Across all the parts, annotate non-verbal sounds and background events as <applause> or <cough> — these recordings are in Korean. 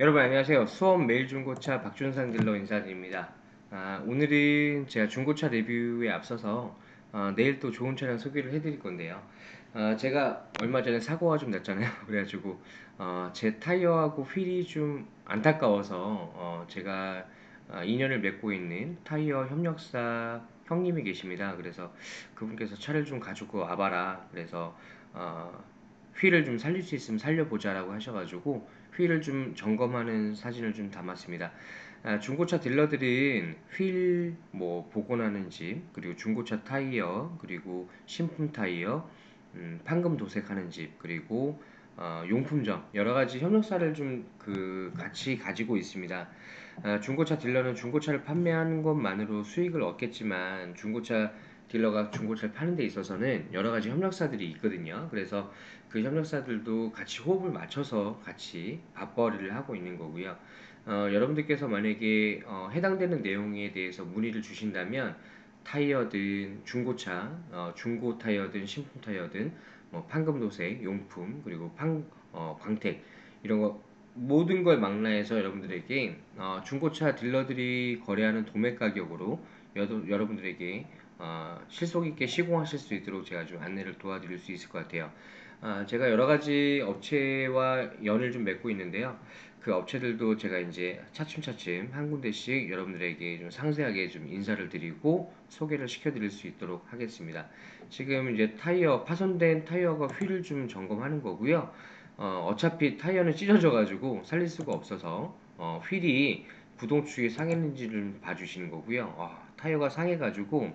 여러분 안녕하세요. 수원 매일 중고차 박준상 딜러 인사드립니다. 아, 오늘은 제가 중고차 리뷰에 앞서서 아, 내일 또 좋은 차량 소개를 해드릴 건데요. 아, 제가 얼마 전에 사고가 좀 났잖아요. <laughs> 그래가지고 어, 제 타이어하고 휠이 좀 안타까워서 어, 제가 아, 인연을 맺고 있는 타이어 협력사 형님이 계십니다. 그래서 그분께서 차를 좀 가지고 와봐라. 그래서 어, 휠을 좀 살릴 수 있으면 살려보자라고 하셔가지고 휠을 좀 점검하는 사진을 좀 담았습니다. 아, 중고차 딜러들은 휠 뭐 복원하는 집, 그리고 중고차 타이어, 그리고 신품 타이어, 음, 판금 도색하는 집, 그리고 어, 용품점 여러 가지 협력사를 좀 그 같이 가지고 있습니다. 아, 중고차 딜러는 중고차를 판매하는 것만으로 수익을 얻겠지만 중고차 딜러가 중고차를 파는 데 있어서는 여러 가지 협력사들이 있거든요. 그래서 그 협력사들도 같이 호흡을 맞춰서 같이 밥벌이를 하고 있는 거고요. 어, 여러분들께서 만약에 어, 해당되는 내용에 대해서 문의를 주신다면 타이어든 중고차, 어, 중고 타이어든 신품 타이어든 뭐 판금 도색, 용품 그리고 판, 어, 광택 이런 거 모든 걸 망라해서 여러분들에게 어, 중고차 딜러들이 거래하는 도매 가격으로 여도, 여러분들에게 어, 실속 있게 시공하실 수 있도록 제가 좀 안내를 도와드릴 수 있을 것 같아요. 아, 제가 여러 가지 업체와 연을 좀 맺고 있는데요. 그 업체들도 제가 이제 차츰차츰 한 군데씩 여러분들에게 좀 상세하게 좀 인사를 드리고 소개를 시켜드릴 수 있도록 하겠습니다. 지금 이제 타이어 파손된 타이어가 휠을 좀 점검하는 거고요. 어, 어차피 타이어는 찢어져가지고 살릴 수가 없어서 어, 휠이 구동축이 상했는지를 봐주시는 거고요. 어, 타이어가 상해가지고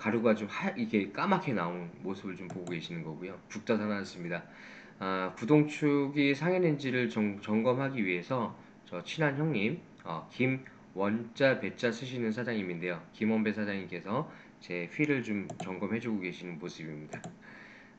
가루가 좀 하, 이게 까맣게 나온 모습을 좀 보고 계시는 거고요. 북자사 나왔습니다. 아, 구동축이 상했는지를 정, 점검하기 위해서 저 친한 형님 어, 김원자 배자 쓰시는 사장님인데요. 김원배 사장님께서 제 휠을 좀 점검해주고 계시는 모습입니다.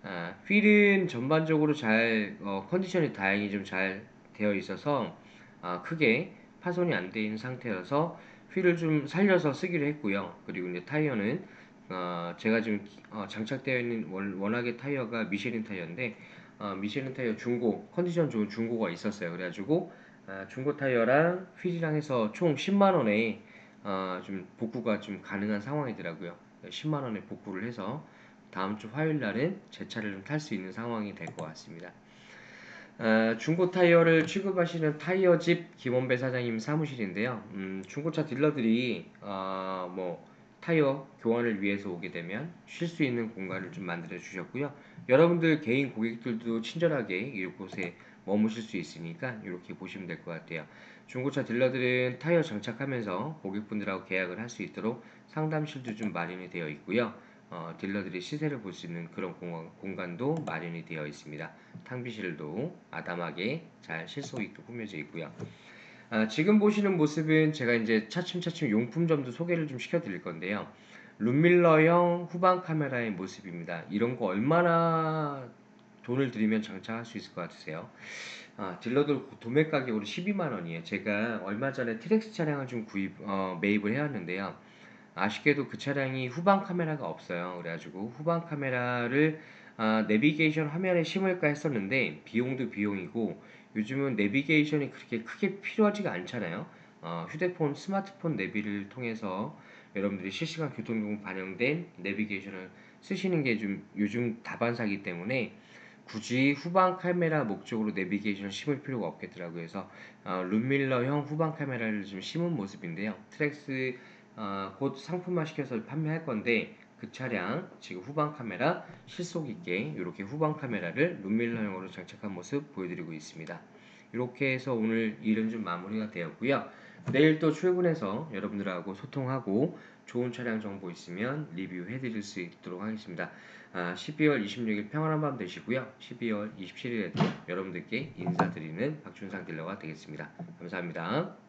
아, 휠은 전반적으로 잘 어, 컨디션이 다행히 좀 잘 되어 있어서 아, 크게 파손이 안 돼 있는 상태여서 휠을 좀 살려서 쓰기로 했고요. 그리고 이제 타이어는 어, 제가 지금 어, 장착되어 있는 원, 워낙에 타이어가 미쉐린 타이어인데 어, 미쉐린 타이어 중고 컨디션 좋은 중고가 있었어요. 그래가지고 아, 중고 타이어랑 휠이랑 해서 총 10만 원에 어, 좀 복구가 좀 가능한 상황이더라고요. 10만 원에 복구를 해서 다음 주 화요일 날은 제 차를 좀 탈 수 있는 상황이 될 것 같습니다. 어, 중고 타이어를 취급하시는 타이어집 김원배 사장님 사무실인데요. 음, 중고차 딜러들이 어, 뭐 타이어 교환을 위해서 오게 되면 쉴 수 있는 공간을 좀 만들어 주셨고요. 여러분들 개인 고객들도 친절하게 이곳에 머무실 수 있으니까 이렇게 보시면 될 것 같아요. 중고차 딜러들은 타이어 장착하면서 고객분들하고 계약을 할 수 있도록 상담실도 좀 마련이 되어 있고요. 어, 딜러들이 시세를 볼 수 있는 그런 공간, 도 마련이 되어 있습니다. 탕비실도 아담하게 잘 실속 있게 꾸며져 있고요. 아, 지금 보시는 모습은 제가 이제 차츰차츰 용품점도 소개를 좀 시켜드릴 건데요. 룸밀러형 후방 카메라의 모습입니다. 이런 거 얼마나 돈을 들이면 장착할 수 있을 것 같으세요? 아, 딜러들 도매 가격으로 12만 원이에요. 제가 얼마 전에 트렉스 차량을 좀 구입 어, 매입을 해왔는데요. 아쉽게도 그 차량이 후방 카메라가 없어요. 그래가지고 후방 카메라를 아, 내비게이션 화면에 심을까 했었는데 비용도 비용이고 요즘은 내비게이션이 그렇게 크게 필요하지가 않잖아요. 어, 휴대폰, 스마트폰 내비를 통해서 여러분들이 실시간 교통정보 반영된 내비게이션을 쓰시는 게 좀 요즘 다반사기 때문에 굳이 후방 카메라 목적으로 내비게이션을 심을 필요가 없겠더라고요. 그래서 어, 룸밀러형 후방 카메라를 좀 심은 모습인데요. 트랙스 어, 곧 상품화 시켜서 판매할 건데 그 차량 지금 후방 카메라 실속 있게 이렇게 후방 카메라를 룸밀러형으로 장착한 모습 보여드리고 있습니다. 이렇게 해서 오늘 일은 좀 마무리가 되었고요. 내일 또 출근해서 여러분들하고 소통하고 좋은 차량 정보 있으면 리뷰해 드릴 수 있도록 하겠습니다. 아, 12월 26일 평안한 밤 되시고요. 12월 27일에도 여러분들께 인사드리는 박준상 딜러가 되겠습니다. 감사합니다.